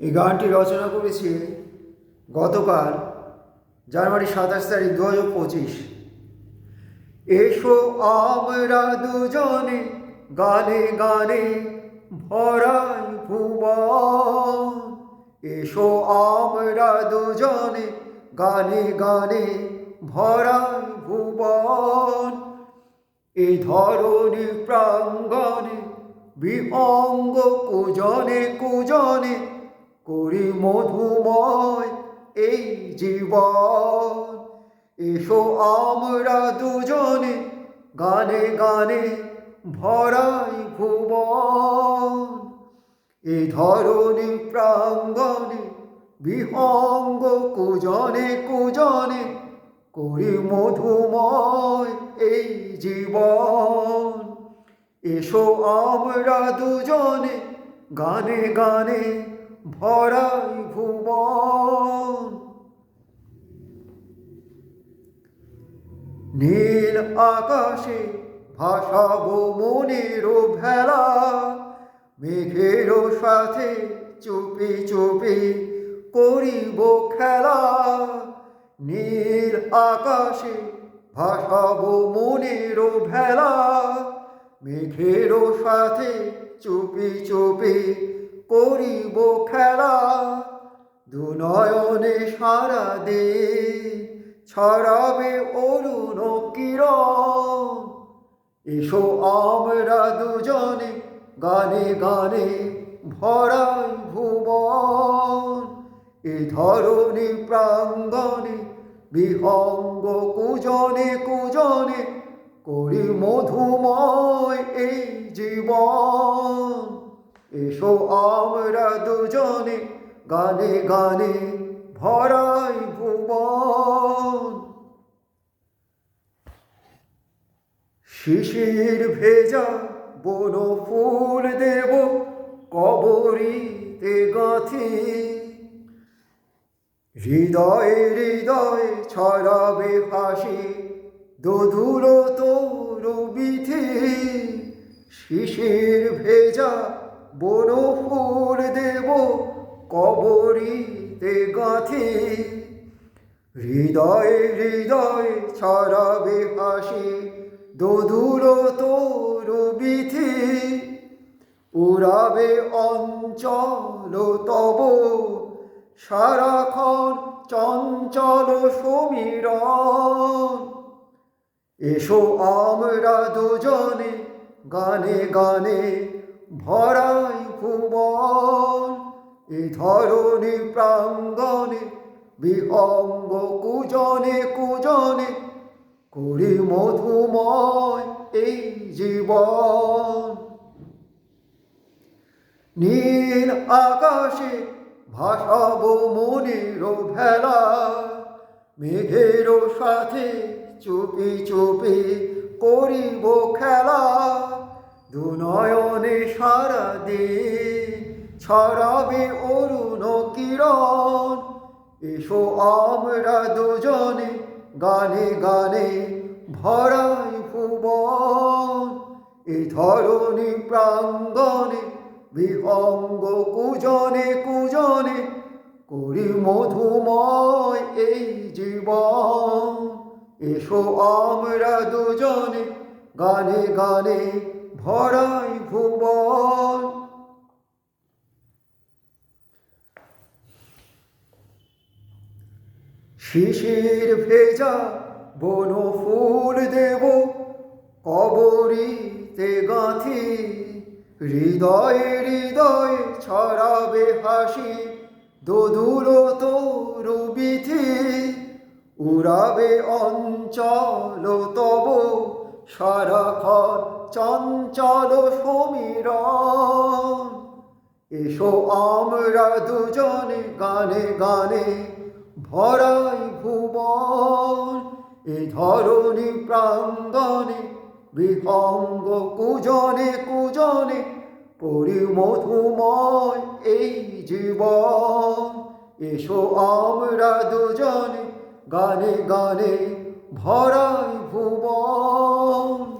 এই গানটি রচনা করেছে গতকাল জানুয়ারি সাতাশ তারিখ দু হাজার পঁচিশ। এসো আমরা দুজনে গানে গানে ভরাই ভুবন। এসো আমরা দুজনে গানে গানে ভরাই ভুবন। এই ধরনী প্রাঙ্গণে বিহঙ্গ কুজনে কুজনে করি মধুময় এই জীবন। এসো আমরা দুজনে গানে গানে ভরাই ভুবন। এ ধরনী প্রাঙ্গণে, বিহঙ্গ কুজনে কুজনে করি মধুময় এই জীবন। এসো আমরা দুজনে গানে গানে ভরাই ভুবন। নীল আকাশে ভাসাবো মনের ভেলা, মেঘের সাথে চুপি চুপি করিব খেলা। নীল আকাশে ভাসাবো মনের ভেলা, মেঘের সাথে চুপি চুপি করিব খেলা। দুনয়নে সারা দে, ছড়াবে অরুণ কিরণ। এসো আমরা দুজনে গানে গানে ভরাই ভুবন। এ ধরনী প্রাঙ্গণে, বিহঙ্গ কুজনে কুজনে করি মধুময় এই জীবন। এসো আমরা দুজনে গানে গানে ভরাই ভুবন। শিশির ভেজা বন ফুল দেব কবরিতে গাথি। হৃদয়ে হৃদয়ে ছড়াবে হাসি দোদুর তোর বিথি শিশির ভেজা বন ফুল দেব কবরিতে গাথি। হৃদয়ে হৃদয় ছড়াবে হাসি দোদুর তোর বিথি উড়াবে অঞ্চল তব, সারাক্ষণ চঞ্চল সমীরণ। এসো আমরা দুজনে গানে গানে ভরাই ভুবন এ ধরনী প্রাঙ্গণে, বিহঙ্গ কুজনে কুজনে করি মধুময় এই জীবন। নীল আকাশে ভাসাব মনের ভেলা মেঘের সাথে চুপি চুপি করিব খেলা। দুনয়নে সারা দিন ছড়াবে অরুণ কিরণ। এসো আমরা দুজনে গানে গানে ভরাই ভুবন। এ ধরনী প্রাঙ্গণে, বিহঙ্গ কুজনে কুজনে করি মধুময় এই জীবন। এসো আমরা দুজনে গানে গানে ভরাই ভুবন। শিশির ভেজা বন ফুল দেব কবরিতে গাঁথি। হৃদয়ে হৃদয় ছড়াবে হাসি দোদুর তোর বিথি উড়াবে অঞ্চল তব সারাক্ষণ চঞ্চল সমীরণ। এসো আমরা দুজনে গানে গানে ভরাই ভুবন। এ ধরনী প্রাঙ্গণে, বিহঙ্গ কুজনে কুজনে করি মধুময় এই জীবন। এসো আমরা দুজনে গানে গানে ভরাই ভুবন।